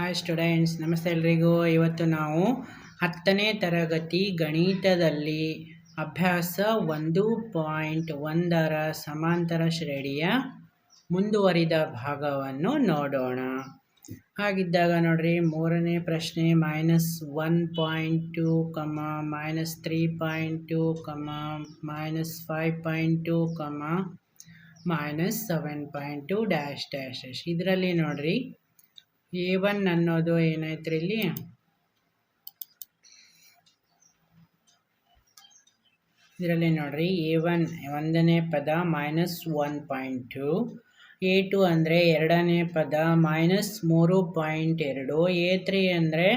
Hi students ನಮಸ್ತೆ ಎಲ್ರಿಗೂ. ಇವತ್ತು ನಾವು ಹತ್ತನೇ ತರಗತಿ ಗಣಿತದಲ್ಲಿ ಅಭ್ಯಾಸ ಒಂದು ಪಾಯಿಂಟ್ ಒಂದರ ಸಮಾಂತರ ಶ್ರೇಣಿಯ ಮುಂದುವರಿದ ಭಾಗವನ್ನು ನೋಡೋಣ. ಹಾಗಿದ್ದಾಗ ನೋಡ್ರಿ, ಮೂರನೇ ಪ್ರಶ್ನೆ minus one point two comma minus three point two comma minus five point two comma minus seven point two dash dash dash ಇದರಲ್ಲಿ ನೋಡ್ರಿ ಎ ಒನ್ ಅನ್ನೋದು ಏನಾಯ್ತು ಇಲ್ಲಿ? ಇದರಲ್ಲಿ ನೋಡ್ರಿ ಎ ಒನ್ ಒಂದನೇ ಪದ minus one point two a two ಅಂದರೆ ಎರಡನೇ ಪದ ಮೈನಸ್ ಮೂರು ಪಾಯಿಂಟ್ ಎರಡು ಎ ತ್ರೀ ಅಂದರೆ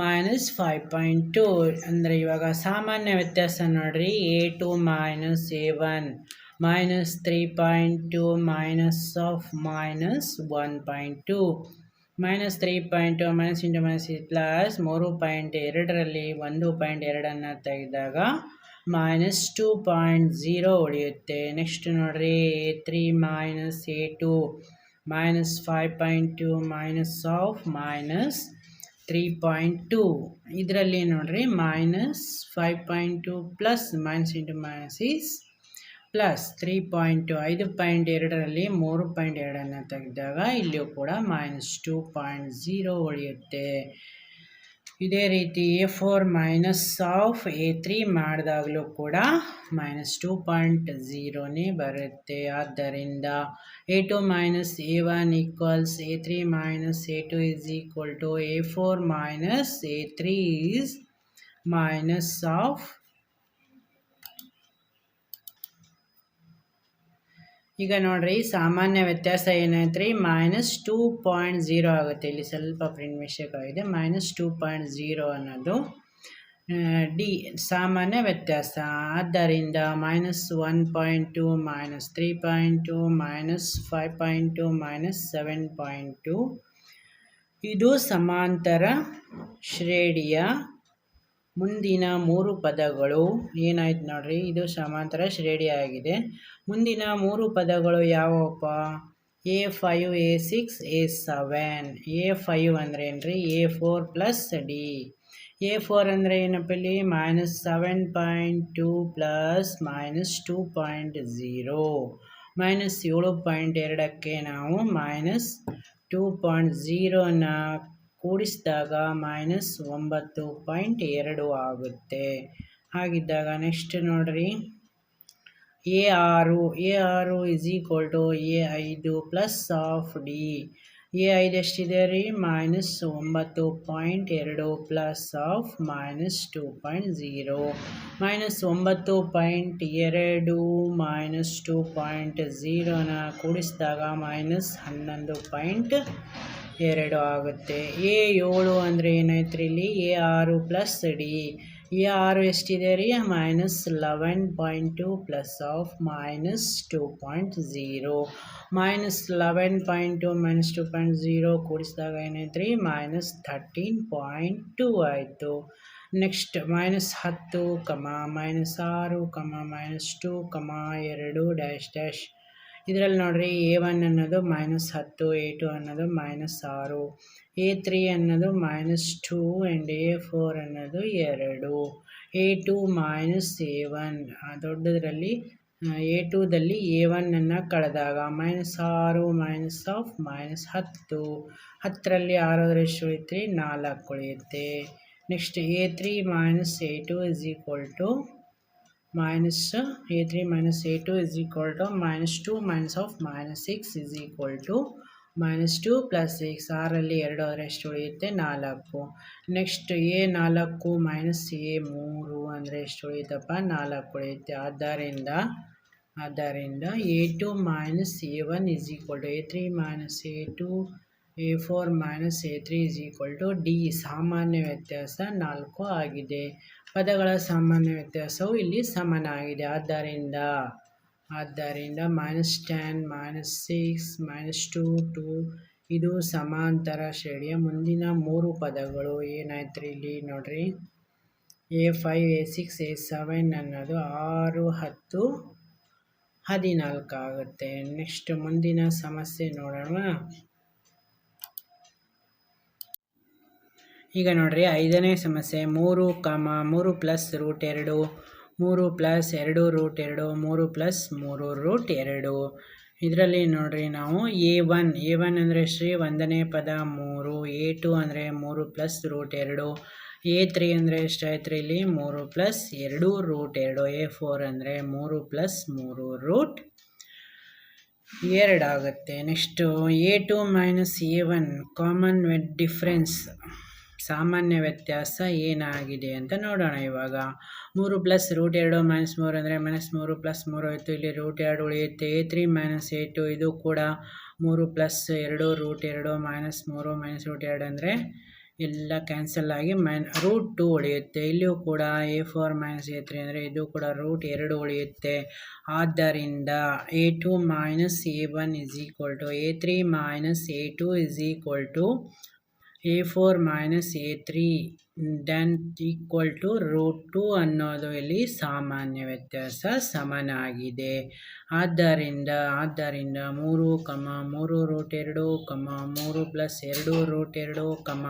ಮೈನಸ್ ಫೈವ್ ಪಾಯಿಂಟ್ ಟು ಅಂದರೆ ಇವಾಗ ಸಾಮಾನ್ಯ ವ್ಯತ್ಯಾಸ ನೋಡ್ರಿ a two minus a one minus three point two minus of minus one point two minus three point minus into minus plus ಮೂರು ಪಾಯಿಂಟ್ ಎರಡರಲ್ಲಿ ಒಂದು ಪಾಯಿಂಟ್ ಎರಡನ್ನು ತೆಗೆದಾಗ ಮೈನಸ್ ಟೂ ಪಾಯಿಂಟ್ ಝೀರೋ ಉಳಿಯುತ್ತೆ. ನೆಕ್ಸ್ಟ್ ನೋಡ್ರಿ a three minus a two minus five point two minus of minus three point two. ಇದರಲ್ಲಿ ನೋಡ್ರಿ, minus five point two plus minus into minus is plus three point ಐದು point ಎರಡರಲ್ಲಿ ಮೂರು point ಎರಡನ್ನು ತೆಗೆದಾಗ ಇಲ್ಲಿಯೂ ಕೂಡ ಮೈನಸ್ ಟೂ ಪಾಯಿಂಟ್ ಝೀರೋ ಉಳಿಯುತ್ತೆ. ಇದೇ ರೀತಿ A four minus of A three ಮಾಡಿದಾಗಲೂ ಕೂಡ ಮೈನಸ್ ಟೂ ಪಾಯಿಂಟ್ ಝೀರೋನೇ ಬರುತ್ತೆ. ಆದ್ದರಿಂದ A two minus A one equals A three minus A two is equal to A four minus A three is minus of ಈಗ ನೋಡ್ರಿ, ಸಾಮಾನ್ಯ ವ್ಯತ್ಯಾಸ ಏನೈತ್ರಿ? Minus two point zero ಆಗುತ್ತೆ. ಇಲ್ಲಿ ಸ್ವಲ್ಪ ಪ್ರಿಂಟ್ ಮಿಸ್ಟೇಕ್ ಆಗಿದೆ. ಮೈನಸ್ ಟೂ ಪಾಯಿಂಟ್ ಝೀರೋ ಅನ್ನೋದು ಡಿ ಸಾಮಾನ್ಯ ವ್ಯತ್ಯಾಸ. ಆದ್ದರಿಂದ minus one point two minus three point two minus five point two minus seven point two ಇದು ಸಮಾಂತರ ಶ್ರೇಣಿಯ ಮುಂದಿನ ಮೂರು ಪದಗಳು ಏನಾಯ್ತು ನೋಡ್ರಿ, ಇದು ಸಮಾಂತರ ಶ್ರೇಣಿ ಆಗಿದೆ. ಮುಂದಿನ ಮೂರು ಪದಗಳು ಯಾವಪ್ಪ? A five a six a seven a five ಅಂದ್ರೆ ಏನ್ರಿ? A four plus d a four ಅಂದರೆ ಏನಪ್ಪ ಇಲ್ಲಿ? Minus seven point two plus minus two point zero minus ಏಳು ಪಾಯಿಂಟ್ ಎರಡಕ್ಕೆ ನಾವು ಮೈನಸ್ ಟೂ ಪಾಯಿಂಟ್ ಝೀರೋನ ಕೂಡಿಸಿದಾಗ ಮೈನಸ್ ಒಂಬತ್ತು ಪಾಯಿಂಟ್ ಎರಡು ಆಗುತ್ತೆ. ಹಾಗಿದ್ದಾಗ ನೆಕ್ಸ್ಟ್ ನೋಡ್ರಿ. ಎ ಆರು ಎ ಆರು ಇಸ್ ಈಕ್ವಲ್ ಟು ಎ ಐದು ಪ್ಲಸ್ ಆಫ್ ಡಿ ಎ ಐದು ಎಷ್ಟಿದೆ ರೀ? ಮೈನಸ್ ಒಂಬತ್ತು ಪಾಯಿಂಟ್ ಎರಡು plus of minus two point zero minus ಒಂಬತ್ತು ಪಾಯಿಂಟ್ ಎರಡು ಮೈನಸ್ ಟು ಪಾಯಿಂಟ್ ಝೀರೋನ ಕೂಡಿಸಿದಾಗ ಮೈನಸ್ ಹನ್ನೊಂದು ಪಾಯಿಂಟ್ ಎರಡು ಆಗುತ್ತೆ. ಎ ಏಳು ಅಂದರೆ ಏನಾಯ್ತು ರೀ ಇಲ್ಲಿ? ಎ ಆರು ಪ್ಲಸ್ ಡಿ. ಎ ಆರು ಎಷ್ಟಿದೆ ರೀ? Minus eleven point two plus of minus two point zero minus eleven point two minus two point zero ಕೂಡಿಸಿದಾಗ ಏನಾಯ್ತು ರೀ ಮೈನಸ್ ಥರ್ಟೀನ್ ಪಾಯಿಂಟ್ ಟು ಆಯಿತು. ನೆಕ್ಸ್ಟ್ ಮೈನಸ್ ಹತ್ತು ಕಮ ಮೈನಸ್ ಆರು ಕಮ ಮೈನಸ್ ಟು ಕಮ ಎರಡು ಡ್ಯಾಶ್ ಡ್ಯಾಶ್ ಇದರಲ್ಲಿ ನೋಡ್ರಿ A one ಅನ್ನೋದು ಮೈನಸ್ ಹತ್ತು, ಎ ಟು ಅನ್ನೋದು ಮೈನಸ್ ಆರು, ಎ ತ್ರೀ ಅನ್ನೋದು minus two and A four ಅನ್ನೋದು ಎರಡು, A two minus A one. ದೊಡ್ಡದರಲ್ಲಿ A ಟೂದಲ್ಲಿ ಎ ಒನ್ನನ್ನು ಕಳೆದಾಗ ಮೈನಸ್ ಆರು ಮೈನಸ್ ಆಫ್ ಮೈನಸ್ ಹತ್ತು. ಹತ್ತರಲ್ಲಿ ಆರೋದ್ರಷ್ಟು ಎಷ್ಟು ನಾಲ್ಕು ಉಳಿಯುತ್ತೆ. Next a three minus a two is equal to minus a3 minus a2 is equal to minus 2 minus of minus 6 is equal to minus two plus six ಆರಲ್ಲಿ ಎರಡು ಆದರೆ ಎಷ್ಟು ಉಳಿಯುತ್ತೆ? ನಾಲ್ಕು. ನೆಕ್ಸ್ಟ್ ಎ ನಾಲ್ಕು ಮೈನಸ್ ಎ ಮೂರು ಅಂದರೆ ಎಷ್ಟು ಉಳಿಯುತ್ತಪ್ಪ? ನಾಲ್ಕು ಉಳಿಯುತ್ತೆ. ಆದ್ದರಿಂದ ಆದ್ದರಿಂದ a two minus a one is equal to a three minus a two a four minus a three is equal to d ಸಾಮಾನ್ಯ ವ್ಯತ್ಯಾಸ ನಾಲ್ಕು ಆಗಿದೆ. ಪದಗಳ ಸಾಮಾನ್ಯ ವ್ಯತ್ಯಾಸವು ಇಲ್ಲಿ ಸಮನಾಗಿದೆ ಆದ್ದರಿಂದ ಆದ್ದರಿಂದ minus ten minus six minus two two ಇದು ಸಮಾಂತರ ಶ್ರೇಣಿಯ ಮುಂದಿನ ಮೂರು ಪದಗಳು. ಏನಾಯ್ತು ರೀ ಇಲ್ಲಿ ನೋಡ್ರಿ? A five a six a seven ಅನ್ನೋದು ಆರು, ಹತ್ತು, ಹದಿನಾಲ್ಕು ಆಗುತ್ತೆ. ನೆಕ್ಸ್ಟ್ ಮುಂದಿನ ಸಮಸ್ಯೆ ನೋಡೋಣ. ಈಗ ನೋಡಿರಿ, ಐದನೇ ಸಮಸ್ಯೆ, ಮೂರು ಕಾಮ, ಮೂರು ಪ್ಲಸ್ ರೂಟ್ ಎರಡು, ಮೂರು ಪ್ಲಸ್ ಎರಡು ರೂಟ್ ಎರಡು, ಮೂರು ಪ್ಲಸ್ ಮೂರು ರೂಟ್ ಎರಡು. ಇದರಲ್ಲಿ ನೋಡಿರಿ ನಾವು ಎ ಒನ್ ಎ ಒನ್ ಅಂದರೆ ಶ್ರೀ ಒಂದನೇ ಪದ ಮೂರು ಎ ಟು ಅಂದರೆ ಮೂರು ಪ್ಲಸ್ ರೂಟ್ ಎರಡು ಎ ತ್ರೀ ಅಂದರೆ ಎಷ್ಟಾಯ್ತ್ರಿ ಮೂರು ಪ್ಲಸ್ ಎರಡು ರೂಟ್ ಎರಡು ಎ ಫೋರ್ ಅಂದರೆ ಮೂರು ಪ್ಲಸ್ ಮೂರು root ಎರಡಾಗುತ್ತೆ next a two minus a one common wed difference ಸಾಮಾನ್ಯ ವ್ಯತ್ಯಾಸ ಏನಾಗಿದೆ ಅಂತ ನೋಡೋಣ ಇವಾಗ. ಮೂರು ಪ್ಲಸ್ ರೂಟ್ ಎರಡು ಮೈನಸ್ ಮೂರು ಅಂದರೆ ಮೈನಸ್ ಮೂರು ಪ್ಲಸ್ ಮೂರು ಆಯಿತು. ಇಲ್ಲಿ ರೂಟ್ ಎರಡು ಉಳಿಯುತ್ತೆ. A three minus a two ಇದು ಕೂಡ ಮೂರು ಪ್ಲಸ್ ಎರಡು ರೂಟ್ ಎರಡು ಮೈನಸ್ ಮೂರು ಮೈನಸ್ ರೂಟ್ ಎರಡು ಅಂದರೆ ಎಲ್ಲ ಕ್ಯಾನ್ಸಲ್ ಆಗಿ ಮೈನ್ ರೂಟ್ ಟು ಉಳಿಯುತ್ತೆ. ಇಲ್ಲಿಯೂ ಕೂಡ a four minus a three ಅಂದರೆ ಇದು ಕೂಡ ರೂಟ್ ಎರಡು ಉಳಿಯುತ್ತೆ. ಆದ್ದರಿಂದ a two minus a one is equal to a three minus a two is equal to a four minus a three then equal to root two ಅನ್ನೋದು ಇಲ್ಲಿ ಸಾಮಾನ್ಯ ವ್ಯತ್ಯಾಸ ಸಮನಾಗಿದೆ. ಆದ್ದರಿಂದ ಆದ್ದರಿಂದ ಮೂರು ಕಮ ಮೂರು ರೂಟ್ ಎರಡು ಕಮ ಮೂರು ಪ್ಲಸ್ ಎರಡು ರೂಟ್ ಎರಡು ಕಮ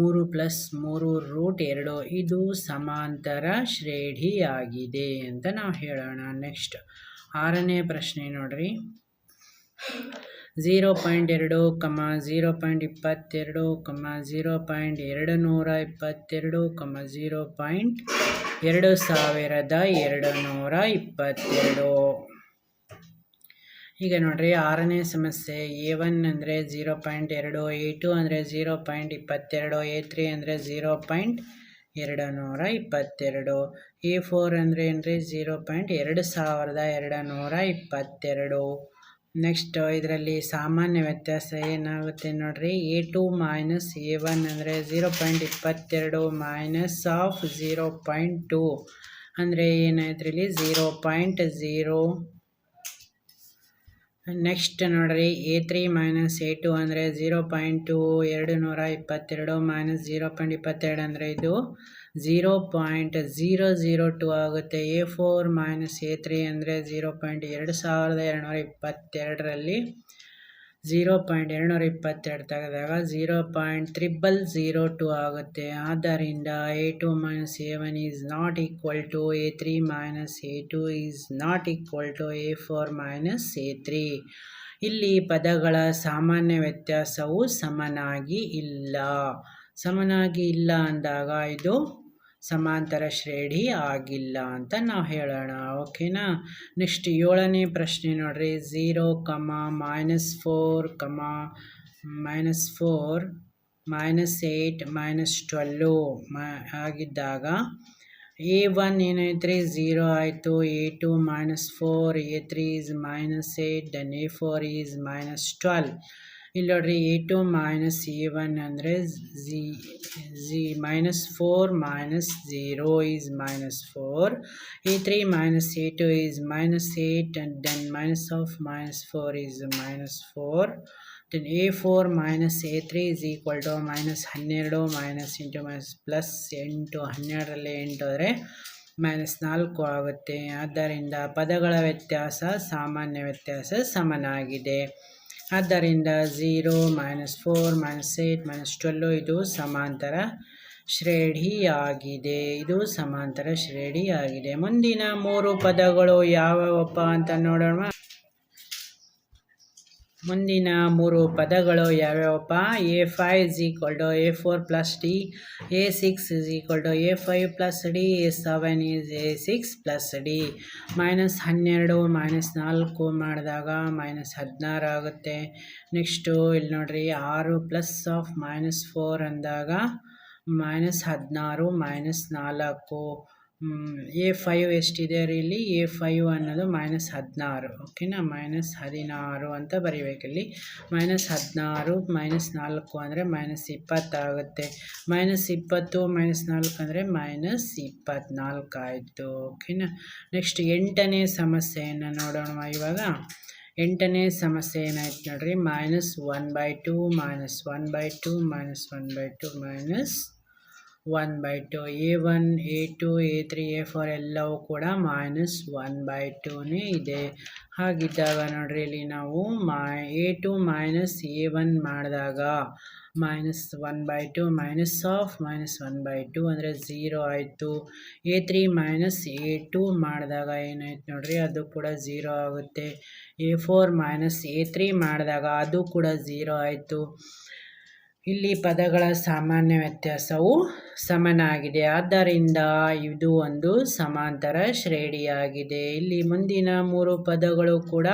ಮೂರು ಪ್ಲಸ್ ಮೂರು ರೂಟ್ ಎರಡು, ಇದು ಸಮಾಂತರ ಶ್ರೇಣಿಯಾಗಿದೆ ಅಂತ ನಾವು ಹೇಳೋಣ. ನೆಕ್ಸ್ಟ್ ಆರನೇ ಪ್ರಶ್ನೆ ನೋಡ್ರಿ. ಝೀರೋ ಪಾಯಿಂಟ್ ಎರಡು ಕಮ ಝೀರೋ ಪಾಯಿಂಟ್ ಇಪ್ಪತ್ತೆರಡು ಕಮ ಝೀರೋ ಪಾಯಿಂಟ್ ಎರಡು ನೂರ ಇಪ್ಪತ್ತೆರಡು ಕಮ ಝೀರೋ ಪಾಯಿಂಟ್ ಎರಡು ಸಾವಿರದ ಎರಡು ನೂರ ಇಪ್ಪತ್ತೆರಡು. ಈಗ ನೋಡ್ರಿ ಆರನೇ ಸಮಸ್ಯೆ ಎ ಒನ್ ಅಂದರೆ ಝೀರೋ ಪಾಯಿಂಟ್ ಎರಡು ಎ ಟು ಅಂದರೆ ಝೀರೋ ಪಾಯಿಂಟ್ ಇಪ್ಪತ್ತೆರಡು ಎ ತ್ರೀ ಅಂದರೆ ಝೀರೋ ಪಾಯಿಂಟ್ ಎರಡು ನೂರ ಇಪ್ಪತ್ತೆರಡು. ಎ ಫೋರ್ ಅಂದರೆ ಏನ್ರಿ? ಝೀರೋ ಪಾಯಿಂಟ್ ಎರಡು ಸಾವಿರದ ಎರಡು ನೂರ ಇಪ್ಪತ್ತೆರಡು. ನೆಕ್ಸ್ಟ್ ಇದರಲ್ಲಿ ಸಾಮಾನ್ಯ ವ್ಯತ್ಯಾಸ ಏನಾಗುತ್ತೆ ನೋಡ್ರಿ? A two minus a one ಅಂದರೆ ಝೀರೋ ಪಾಯಿಂಟ್ ಇಪ್ಪತ್ತೆರಡು minus of zero point two ಅಂದರೆ ಏನಾಯ್ತು ಝೀರೋ ಪಾಯಿಂಟ್ ಝೀರೋ ನೆಕ್ಸ್ಟ್ ನೋಡ್ರಿ a three minus a two ಅಂದರೆ ಝೀರೋ ಪಾಯಿಂಟ್ ಟು ಎರಡು ನೂರ ಇಪ್ಪತ್ತೆರಡು ಮೈನಸ್ ಝೀರೋ ಪಾಯಿಂಟ್ ಇಪ್ಪತ್ತೆರಡು ಅಂದರೆ ಇದು zero point zero zero two ಆಗುತ್ತೆ. A four minus a three ಅಂದರೆ ಝೀರೋ ಪಾಯಿಂಟ್ ಎರಡು ಸಾವಿರದ ಎರಡುನೂರ ಇಪ್ಪತ್ತೆರಡರಲ್ಲಿ ಝೀರೋ ಪಾಯಿಂಟ್ ಎರಡುನೂರ ಇಪ್ಪತ್ತೆರಡು ತೆಗೆದಾಗ zero point triple zero two ಆಗುತ್ತೆ. ಆದ್ದರಿಂದ a two minus a one is not equal to a three minus a two is not equal to a four minus a three. ಇಲ್ಲಿ ಪದಗಳ ಸಾಮಾನ್ಯ ವ್ಯತ್ಯಾಸವು ಸಮನಾಗಿ ಇಲ್ಲ. ಸಮನಾಗಿ ಇಲ್ಲ ಅಂದಾಗ ಇದು ಸಮಾಂತರ ಶ್ರೇಣಿ ಆಗಿಲ್ಲ ಅಂತ ನಾವು ಹೇಳೋಣ. ಓಕೆನಾ? ನೆಕ್ಸ್ಟ್ ಏಳನೇ ಪ್ರಶ್ನೆ ನೋಡ್ರಿ. Zero comma minus four comma minus four minus eight minus twelve ಮ, ಆಗಿದ್ದಾಗ ಎ ಒನ್ ಏನೈತ್ರಿ? ಝೀರೋ ಆಯಿತು. A two minus four a three is minus eight then a four is minus twelve ಇಲ್ಲಿ ನೋಡ್ರಿ a two minus a one ಅಂದರೆ ಝಿ Zee minus four minus zero is minus four a three minus a two is minus eight and then minus of minus four is minus four then a four minus a three is equal to minus ಹನ್ನೆರಡು minus into minus plus ಎಂಟು ಹನ್ನೆರಡರಲ್ಲಿ ಎಂಟು ಅಂದರೆ minus ನಾಲ್ಕು ಆಗುತ್ತೆ. ಆದ್ದರಿಂದ ಪದಗಳ ವ್ಯತ್ಯಾಸ ಸಾಮಾನ್ಯ ವ್ಯತ್ಯಾಸ ಸಮನಾಗಿದೆ. ಆದ್ದರಿಂದ zero minus four minus eight minus twelve ಇದು ಸಮಾಂತರ ಶ್ರೇಣಿಯಾಗಿದೆ. ಇದು ಸಮಾಂತರ ಶ್ರೇಣಿಯಾಗಿದೆ. ಮುಂದಿನ ಮೂರು ಪದಗಳು ಯಾವ್ಯಾವಪ್ಪ ಅಂತ ನೋಡೋಣ. ಮುಂದಿನ ಮೂರು ಪದಗಳು ಯಾವ್ಯಾವಪ್ಪ? A five is equal to a four plus d a six is equal to a five plus d a seven is a six plus d minus ಹನ್ನೆರಡು ಮೈನಸ್ ನಾಲ್ಕು ಮಾಡಿದಾಗ ಮೈನಸ್ ಹದಿನಾರು ಆಗುತ್ತೆ. ನೆಕ್ಸ್ಟು ಇಲ್ಲಿ ನೋಡಿರಿ, ಆರು ಪ್ಲಸ್ ಆಫ್ ಮೈನಸ್ ಫೋರ್ ಅಂದಾಗ minus ಹದಿನಾರು ಮೈನಸ್ ನಾಲ್ಕು. ಎ ಫೈವ್ ಎಷ್ಟಿದೆ ರೀ ಇಲ್ಲಿ? ಎ ಫೈವ್ ಅನ್ನೋದು ಮೈನಸ್ ಹದಿನಾರು. ಓಕೆನಾ ಮೈನಸ್ ಹದಿನಾರು ಅಂತ ಬರೀಬೇಕಿಲ್ಲಿ ಮೈನಸ್ ಹದಿನಾರು ಮೈನಸ್ ನಾಲ್ಕು ಅಂದರೆ ಮೈನಸ್ ಇಪ್ಪತ್ತಾಗುತ್ತೆ ಮೈನಸ್ ಇಪ್ಪತ್ತು ಮೈನಸ್ ನಾಲ್ಕು ಅಂದರೆ ಮೈನಸ್ ಇಪ್ಪತ್ತ್ನಾಲ್ಕು ಆಯಿತು. ಓಕೆನಾ ನೆಕ್ಸ್ಟ್ ಎಂಟನೇ ಸಮಸ್ಯೆಯನ್ನು ನೋಡೋಣ ಇವಾಗ? ಎಂಟನೇ ಸಮಸ್ಯೆ ಏನಾಯ್ತು ನೋಡ್ರಿ? Minus one by two minus one by two minus one by two minus one by two a one a two a three a four ಎಲ್ಲವೂ ಕೂಡ ಮೈನಸ್ ಒನ್ ಬೈ ಟೂನೇ ಇದೆ. ಹಾಗಿದ್ದಾಗ ನೋಡ್ರಿ, ಇಲ್ಲಿ ನಾವು ಮೈ a two minus a one ಮಾಡಿದಾಗ minus one by two minus of minus one by two ಅಂದರೆ zero ಆಯಿತು. A three minus a two ಮಾಡಿದಾಗ ಏನಾಯ್ತು ನೋಡ್ರಿ, ಅದು ಕೂಡ ಝೀರೋ ಆಗುತ್ತೆ. A four minus a three ಮಾಡಿದಾಗ ಅದು ಕೂಡ ಝೀರೋ ಆಯಿತು. ಇಲ್ಲಿ ಪದಗಳ ಸಾಮಾನ್ಯ ವ್ಯತ್ಯಾಸವು ಸಮನಾಗಿದೆ. ಆದ್ದರಿಂದ ಇದು ಒಂದು ಸಮಾಂತರ ಶ್ರೇಣಿಯಾಗಿದೆ. ಇಲ್ಲಿ ಮುಂದಿನ ಮೂರು ಪದಗಳು ಕೂಡ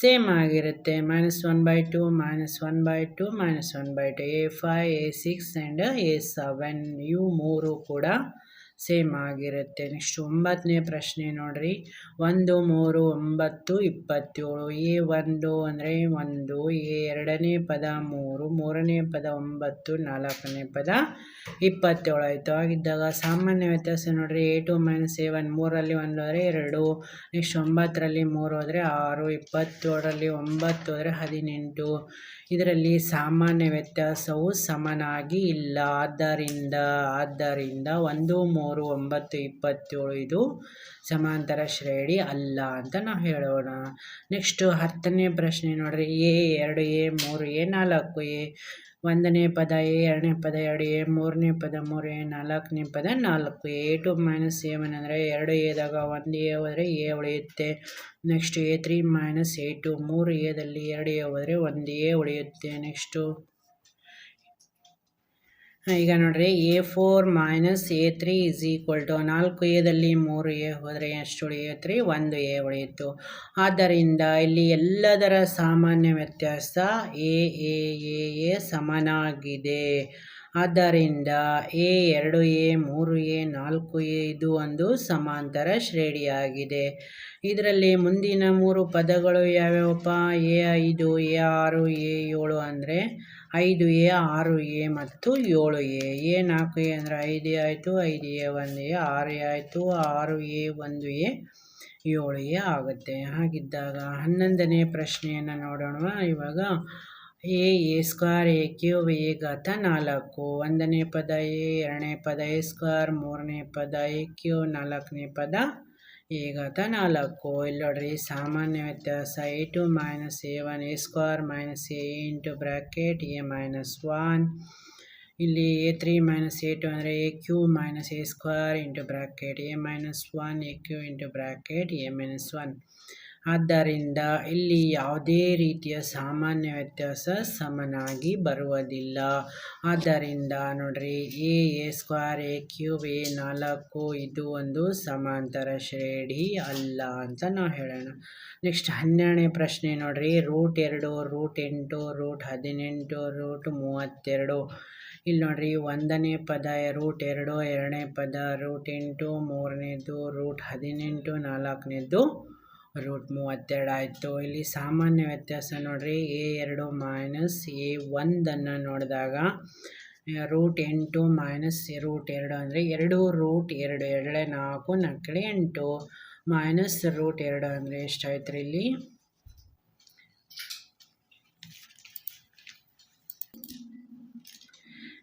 ಸೇಮ್ ಆಗಿರುತ್ತೆ. Minus one by two minus one by two minus one by two a five a six and a seven ಇವು ಮೂರು ಕೂಡ ಸೇಮ್ ಆಗಿರುತ್ತೆ. ನೆಕ್ಸ್ಟ್ ಒಂಬತ್ತನೇ ಪ್ರಶ್ನೆ ನೋಡ್ರಿ. ಒಂದು, ಮೂರು, ಒಂಬತ್ತು, ಇಪ್ಪತ್ತೇಳು, ಎ ಒಂದು ಅಂದರೆ ಒಂದು, ಎ ಎರಡನೇ ಪದ, ಮೂರು, ಮೂರನೇ ಪದ, ಒಂಬತ್ತು, ನಾಲ್ಕನೇ ಪದ, ಇಪ್ಪತ್ತೇಳು ಆಯಿತು. ಆಗಿದ್ದಾಗ ಸಾಮಾನ್ಯ ವ್ಯತ್ಯಾಸ ನೋಡ್ರಿ. A two minus a one ಮೂರಲ್ಲಿ ಒಂದು ಹೋದರೆ ಎರಡು. ನೆಕ್ಸ್ಟ್ ಒಂಬತ್ತರಲ್ಲಿ ಮೂರು ಹೋದರೆ ಆರು. ಇಪ್ಪತ್ತೇಳರಲ್ಲಿ ಒಂಬತ್ತು ಹೋದರೆ ಹದಿನೆಂಟು. ಇದರಲ್ಲಿ ಸಾಮಾನ್ಯ ವ್ಯತ್ಯಾಸವು ಸಮನಾಗಿ ಇಲ್ಲ. ಆದ್ದರಿಂದ ಆದ್ದರಿಂದ ಒಂದು, ಮೂರು, ಒಂಬತ್ತು, ಇಪ್ಪತ್ತೇಳು ಇದು ಸಮಾಂತರ ಶ್ರೇಣಿ ಅಲ್ಲ ಅಂತ ನಾವು ಹೇಳೋಣ. ನೆಕ್ಸ್ಟು ಹತ್ತನೇ ಪ್ರಶ್ನೆ ನೋಡ್ರಿ. ಎ, ಎರಡು, ಎ, ಮೂರು, ಎ, ನಾಲ್ಕು, ಎ ಒಂದನೇ ಪದ, ಎ, ಎರಡನೇ ಪದ, ಎರಡು, ಎ, ಮೂರನೇ ಪದ, ಮೂರು, ಎ, ನಾಲ್ಕನೇ ಪದ, ನಾಲ್ಕು, a, two minus a one ಅಂದರೆ ಎರಡು ಎದಾಗ ಒಂದು ಎ ಹೋದರೆ ಎ ಉಳಿಯುತ್ತೆ. Next a three minus a two ಮೂರು ಎದಲ್ಲಿ ಎರಡು ಎ ಹೋದರೆ ಒಂದು ಎ ಉಳಿಯುತ್ತೆ. ನೆಕ್ಸ್ಟು ಈಗ ನೋಡ್ರಿ, a four minus a three is equal to ನಾಲ್ಕು ಎದಲ್ಲಿ ಮೂರು ಎ ಹೋದರೆ ಎಷ್ಟು ಉಳಿಯುತ್ತೆ ಒಂದು ಎ ಉಳಿಯಿತು ಆದ್ದರಿಂದ ಇಲ್ಲಿ ಎಲ್ಲದರ ಸಾಮಾನ್ಯ ವ್ಯತ್ಯಾಸ ಎ ಎ ಎ ಎ ಸಮನಾಗಿದೆ. ಆದ್ದರಿಂದ ಎ ಎರಡು ಎ, ಮೂರು ಎ, ನಾಲ್ಕು ಎ, ಇದು ಒಂದು ಸಮಾಂತರ ಶ್ರೇಣಿಯಾಗಿದೆ. ಇದರಲ್ಲಿ ಮುಂದಿನ ಮೂರು ಪದಗಳು ಯಾವ್ಯಾವಪ್ಪ? ಎ ಐದು, ಎ ಆರು, ಎ ಏಳು ಅಂದರೆ ಐದು ಎ, ಆರು ಎ ಮತ್ತು ಏಳು ಎ. ಎ ನಾಲ್ಕು ಎ ಅಂದರೆ ಐದು ಎ ಆಯಿತು, ಐದು ಎ ಒಂದು ಎ, ಆರು ಎ ಆಯಿತು, ಆರು ಎ ಒಂದು ಎ, ಏಳು ಎ ಆಗುತ್ತೆ. ಹಾಗಿದ್ದಾಗ ಹನ್ನೊಂದನೇ ಪ್ರಶ್ನೆಯನ್ನು ನೋಡೋಣ ಇವಾಗ a a square, a cube, a ಘಾತ ನಾಲ್ಕು. ಒಂದನೇ ಪದ ಎ, ಎರಡನೇ ಪದ ಎ ಸ್ಕ್ವೇರ್, ಮೂರನೇ ಪದ ಎ ಕ್ಯೂ ನಾಲ್ಕನೇ ಪದ ಈಗ ನಾಲ್ಕು ಇಲ್ಲಿ ನೋಡ್ರಿ ಸಾಮಾನ್ಯ ವ್ಯತ್ಯಾಸ. A two minus a one a square minus a into bracket a minus one ಇಲ್ಲಿ a three minus a two ಅಂದರೆ a cube minus a square into bracket a minus one a cube into bracket a minus one ಆದ್ದರಿಂದ ಇಲ್ಲಿ ಯಾವುದೇ ರೀತಿಯ ಸಾಮಾನ್ಯ ವ್ಯತ್ಯಾಸ ಸಮನಾಗಿ ಬರುವುದಿಲ್ಲ. ಆದ್ದರಿಂದ ನೋಡ್ರಿ, a a square, a cube, a ನಾಲ್ಕು, ಇದು ಒಂದು ಸಮಾಂತರ ಶ್ರೇಣಿ ಅಲ್ಲ ಅಂತ ನಾವು ಹೇಳೋಣ. ನೆಕ್ಸ್ಟ್ ಹನ್ನೆರಡನೇ ಪ್ರಶ್ನೆ ನೋಡ್ರಿ, ರೂಟ್ ಎರಡು, ರೂಟ್ ಎಂಟು, ರೂಟ್ ಹದಿನೆಂಟು, ರೂಟ್ ಮೂವತ್ತೆರಡು. ಇಲ್ಲಿ ನೋಡ್ರಿ, ಒಂದನೇ ಪದ, ರೂಟ್ ಎರಡು, ಎರಡನೇ ಪದ, ರೂಟ್ ಎಂಟು, ಮೂರನೇದು, ರೂಟ್ ಹದಿನೆಂಟು, ನಾಲ್ಕನೇದು ರೂಟ್ ಮೂವತ್ತೆರಡು ಆಯಿತು. ಇಲ್ಲಿ ಸಾಮಾನ್ಯ ವ್ಯತ್ಯಾಸ ನೋಡಿರಿ, ಎ ಎರಡು ಮೈನಸ್ ಎ ಒಂದನ್ನು ನೋಡಿದಾಗ, ರೂಟ್ ಎಂಟು ಮೈನಸ್ ರೂಟ್ ಎರಡು ಅಂದರೆ ಎರಡು ರೂಟ್ ಎರಡು, ಎರಡೇ ನಾಲ್ಕು ನಾಲ್ಕಡೆ ಎಂಟು ಮೈನಸ್ ರೂಟ್ ಎರಡು ಅಂದರೆ ಎಷ್ಟಾಯ್ತು ರೀ ಇಲ್ಲಿ?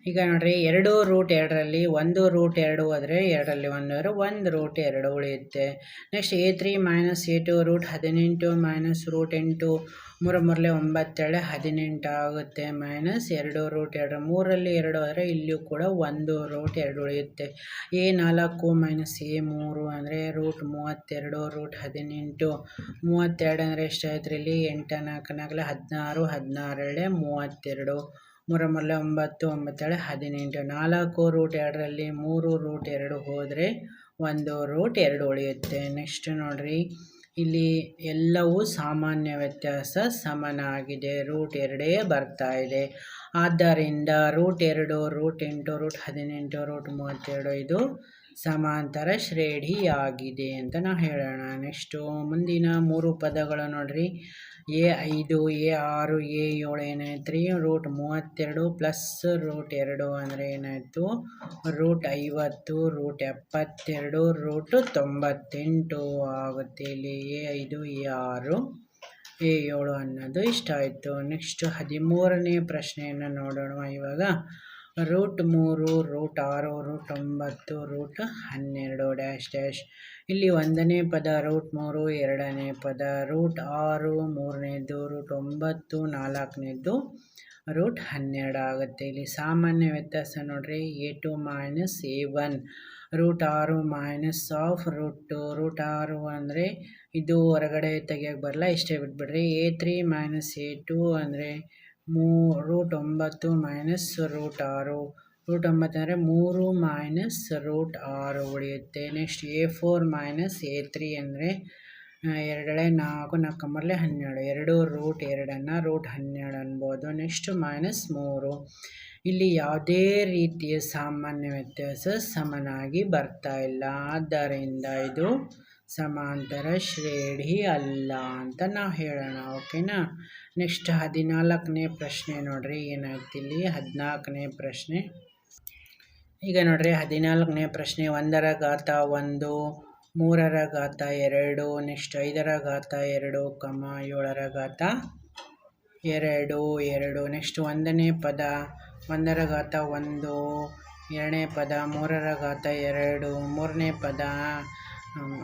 ಈಗ ನೋಡ್ರಿ ಎರಡು ರೂಟ್ ಎರಡರಲ್ಲಿ ಒಂದು ರೂಟ್ ಎರಡು ಹೋದರೆ ಎರಡರಲ್ಲಿ ಒಂದು ಹೋದರೆ ಒಂದು ರೂಟ್ ಎರಡು ಉಳಿಯುತ್ತೆ. Next a three minus a two root ಹದಿನೆಂಟು ಮೈನಸ್ ರೂಟ್ ಎಂಟು, ಮೂರು ಮೂರಲೆ ಒಂಬತ್ತೆರಡು ಹದಿನೆಂಟು ಆಗುತ್ತೆ. ಮೈನಸ್ ಎರಡು ರೂಟ್ ಎರಡು ಮೂರಲ್ಲಿ ಎರಡು ಆದರೆ ಇಲ್ಲಿಯೂ ಕೂಡ ಒಂದು ರೂಟ್ ಎರಡು ಉಳಿಯುತ್ತೆ. ಎ ನಾಲ್ಕು ಮೈನಸ್ ಎ ಮೂರು ಅಂದರೆ ರೂಟ್ ಮೂವತ್ತೆರಡು ರೂಟ್ ಹದಿನೆಂಟು. ಮೂವತ್ತೆರಡು ಅಂದರೆ ಎಷ್ಟಾಯ್ತು ಇಲ್ಲಿ? ಎಂಟು, ನಾಲ್ಕು ನಾಲ್ಕಲೆ ಹದಿನಾರು ಹದಿನಾರಳೆ ಮೂವತ್ತೆರಡು. ಮೂರ ಮೂರಲೆ ಒಂಬತ್ತು ಒಂಬತ್ತೇಳೆ ಹದಿನೆಂಟು. ನಾಲ್ಕು ರೂಟ್ ಎರಡರಲ್ಲಿ ಮೂರು ರೂಟ್ ಎರಡು ಹೋದರೆ ಒಂದು ರೂಟ್ ಎರಡು ಉಳಿಯುತ್ತೆ. ನೆಕ್ಸ್ಟ್ ನೋಡಿರಿ. ಇಲ್ಲಿ ಎಲ್ಲವೂ ಸಾಮಾನ್ಯ ವ್ಯತ್ಯಾಸ ಸಮನಾಗಿದೆ. ರೂಟ್ ಎರಡೇ ಬರ್ತಾ ಇದೆ. ಆದ್ದರಿಂದ ರೂಟ್ ಎರಡು ರೂಟ್ ಎಂಟು ರೂಟ್ ಹದಿನೆಂಟು ರೂಟ್ ಮೂವತ್ತೆರಡು ಇದು ಸಮಾಂತರ ಶ್ರೇಣಿಯಾಗಿದೆ ಅಂತ ನಾವು ಹೇಳೋಣ. ನೆಕ್ಸ್ಟು ಮುಂದಿನ ಮೂರು ಪದಗಳು ನೋಡ್ರಿ. ಎ ಐದು, ಎ ಆರು, ಎ ಏಳು ಏನಾಯ್ತು ರೀ ರೂಟ್ ಮೂವತ್ತೆರಡು ಪ್ಲಸ್ ರೂಟ್ ಎರಡು ಅಂದರೆ ಏನಾಯಿತು? ರೂಟ್ ಐವತ್ತು ರೂಟ್ ಎಪ್ಪತ್ತೆರಡು ರೂಟ್ ತೊಂಬತ್ತೆಂಟು ಆಗುತ್ತೆ ಇಲ್ಲಿ. ಎ ಐದು, ಎ ಆರು, ಎ ಏಳು ಅನ್ನೋದು ಇಷ್ಟ ಆಯಿತು. ನೆಕ್ಸ್ಟ್ ಹದಿಮೂರನೇ ಪ್ರಶ್ನೆಯನ್ನು ನೋಡೋಣ ಇವಾಗ. ರೂಟ್ ಮೂರು ರೂಟ್ ಆರು ರೂಟ್ ಒಂಬತ್ತು ರೂಟ್ ಹನ್ನೆರಡು ಡ್ಯಾಶ್ ಡ್ಯಾಶ್ ಇಲ್ಲಿ ಒಂದನೇ ಪದ ರೂಟ್ ಮೂರು, ಎರಡನೇ ಪದ ರೂಟ್ ಆರು ಮೂರನೇದು ರೂಟ್ ಒಂಬತ್ತು ನಾಲ್ಕನೇದು ರೂಟ್ ಹನ್ನೆರಡು ಆಗುತ್ತೆ. ಇಲ್ಲಿ ಸಾಮಾನ್ಯ ವ್ಯತ್ಯಾಸ ನೋಡ್ರಿ, a two minus a one root ಆರು minus of root two. Root ಆರು ಅಂದರೆ ಇದು ಹೊರಗಡೆ ತೆಗಿಯೋಕೆ ಬರಲ್ಲ, ಇಷ್ಟೇ ಬಿಟ್ಬಿಡ್ರಿ. A three minus a two ಅಂದರೆ ಮೂ, ರೂಟ್ ಒಂಬತ್ತು ಮೈನಸ್ ರೂಟ್ ಆರು. ರೂಟ್ ಒಂಬತ್ತಂದರೆ ಮೂರು ಮೈನಸ್ ರೂಟ್ ಆರು ಉಳಿಯುತ್ತೆ next a four minus a three ಅಂದರೆ ಎರಡಳೆ ನಾಲ್ಕು ನಾಲ್ಕಂಬರಲೆ ಹನ್ನೆರಡು. ಎರಡು ರೂಟ್ ಎರಡನ್ನು ರೂಟ್ ಹನ್ನೆರಡು ಅನ್ಬೋದು. ನೆಕ್ಸ್ಟ್ ಮೈನಸ್ ಮೂರು. ಇಲ್ಲಿ ಯಾವುದೇ ರೀತಿಯ ಸಾಮಾನ್ಯ ವ್ಯತ್ಯಾಸ ಸಮನಾಗಿ ಬರ್ತಾ ಇಲ್ಲ. ಆದ್ದರಿಂದ ಇದು ಸಮಾಂತರ ಶ್ರೇಣಿ ಅಲ್ಲ ಅಂತ ನಾವು ಹೇಳೋಣ, ಓಕೆನಾ? ನೆಕ್ಸ್ಟ್ ಹದಿನಾಲ್ಕನೇ ಪ್ರಶ್ನೆ ನೋಡಿರಿ ಏನಾಯ್ತು ಇಲ್ಲಿ ಹದಿನಾಲ್ಕನೇ ಪ್ರಶ್ನೆ. ಈಗ ನೋಡ್ರಿ ಹದಿನಾಲ್ಕನೇ ಪ್ರಶ್ನೆ, ಒಂದರ ಘಾತ ಒಂದು, ಮೂರರ ಘಾತ ಎರಡು, ನೆಕ್ಸ್ಟ್ ಐದರ ಘಾತ ಎರಡು, ಕಮ ಏಳರ ಘಾತ ಎರಡು ಎರಡು. ನೆಕ್ಸ್ಟ್ ಒಂದನೇ ಪದ, ಒಂದರ ಘಾತ ಒಂದು, ಎರಡನೇ ಪದ, ಮೂರರ ಘಾತ ಎರಡು, ಮೂರನೇ ಪದ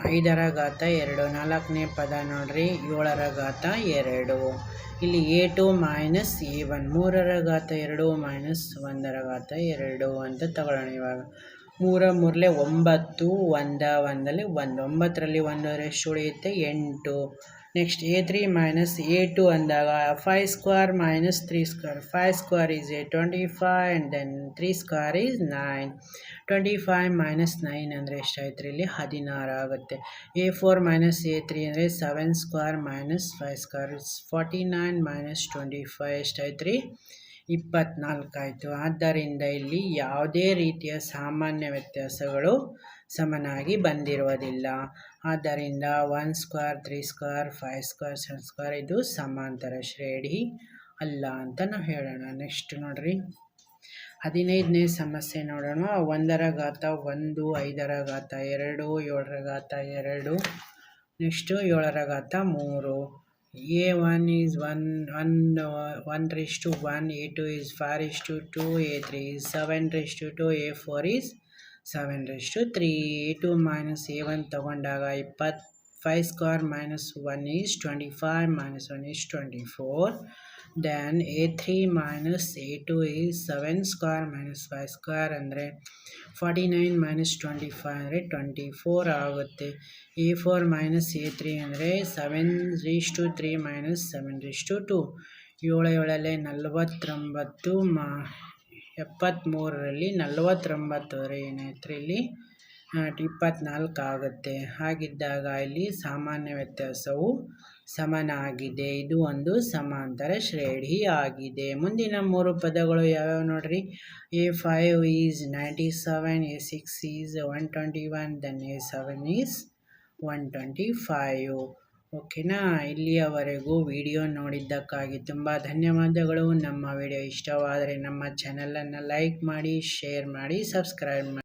ಐದರ ಘಾತ ಎರಡು, ನಾಲ್ಕನೇ ಪದ ನೋಡ್ರಿ, ಏಳರ ಘಾತ ಎರಡು. ಇಲ್ಲಿ a two minus a one ಮೂರರ ಘಾತ ಎರಡು ಮೈನಸ್ ಒಂದರ ಘಾತ ಎರಡು ಅಂತ ತಗೊಳ್ಳೋಣ ಇವಾಗ. ಮೂರ ಮೂರಲೆ ಒಂಬತ್ತು, ಒಂದ ಒಂದಲ್ಲಿ ಒಂದು, ಒಂಬತ್ತರಲ್ಲಿ ಒಂದು ಎಷ್ಟು ಉಳಿಯುತ್ತೆ? ಎಂಟು. Next a three minus a two ಅಂದಾಗ five square minus three square five square is a twenty five and then three square is nine twenty five minus nine ಅಂದರೆ ಎಷ್ಟಾಯ್ತು ರೀ ಇಲ್ಲಿ ಹದಿನಾರು ಆಗುತ್ತೆ. A four minus a three ಅಂದರೆ seven square minus five square is forty nine minus twenty five ಎಷ್ಟಾಯ್ತು ರೀ ಇಪ್ಪತ್ನಾಲ್ಕು ಆಯಿತು. ಆದ್ದರಿಂದ ಇಲ್ಲಿ ಯಾವುದೇ ರೀತಿಯ ಸಾಮಾನ್ಯ ವ್ಯತ್ಯಾಸಗಳು ಸಮನಾಗಿ ಬಂದಿರುವುದಿಲ್ಲ. ಆದ್ದರಿಂದ one square, three square, five square, seven square ಇದು ಸಮಾಂತರ ಶ್ರೇಣಿ ಅಲ್ಲ ಅಂತ ನಾವು ಹೇಳೋಣ. ನೆಕ್ಸ್ಟ್ ನೋಡ್ರಿ. ಹದಿನೈದನೇ ಸಮಸ್ಯೆ ನೋಡೋಣ. ಒಂದರ ಘಾತ ಒಂದು, ಐದರ ಘಾತ ಎರಡು, ಏಳರ ಘಾತ ಎರಡು, ನೆಕ್ಸ್ಟು ಏಳರ ಘಾತ ಮೂರು. A one is one one one raise to one a two is four is two two a three is seven raise to two a four is seven raised three two minus a one ತೊಗೊಂಡಾಗ ಇಪ್ಪತ್ತು five square minus one is twenty five minus one is twenty four then a three minus a two is seven square minus five square ಅಂದರೆ forty nine minus twenty five ಅಂದರೆ twenty four ಆಗುತ್ತೆ. A four minus a three ಅಂದರೆ seven raise to three minus seven raise to two ಏಳು ಏಳಲ್ಲೇ ನಲವತ್ತೊಂಬತ್ತು ಮಾ ಎಪ್ಪತ್ತ್ಮೂರರಲ್ಲಿ ನಲವತ್ತೊಂಬತ್ತುವರೆ ಏನಾಯ್ತು ಇಲ್ಲಿ ಇಪ್ಪತ್ತ್ನಾಲ್ಕು ಆಗುತ್ತೆ. ಹಾಗಿದ್ದಾಗ ಇಲ್ಲಿ ಸಾಮಾನ್ಯ ವ್ಯತ್ಯಾಸವು ಸಮನಾಗಿದೆ. ಇದು ಒಂದು ಸಮಾಂತರ ಶ್ರೇಣಿ ಆಗಿದೆ. ಮುಂದಿನ ಮೂರು ಪದಗಳು ಯಾವ್ಯಾವ ನೋಡ್ರಿ? A five is ninety seven, a six is one twenty one, then a seven is one twenty five. ಓಕೆನಾ? ಇಲ್ಲಿಯವರೆಗೂ ವಿಡಿಯೋ ನೋಡಿದ್ದಕ್ಕಾಗಿ ತುಂಬ ಧನ್ಯವಾದಗಳು. ನಮ್ಮ ವಿಡಿಯೋ ಇಷ್ಟವಾದರೆ ನಮ್ಮ ಚಾನಲನ್ನು ಲೈಕ್ ಮಾಡಿ, ಶೇರ್ ಮಾಡಿ, ಸಬ್ಸ್ಕ್ರೈಬ್ ಮಾಡಿ.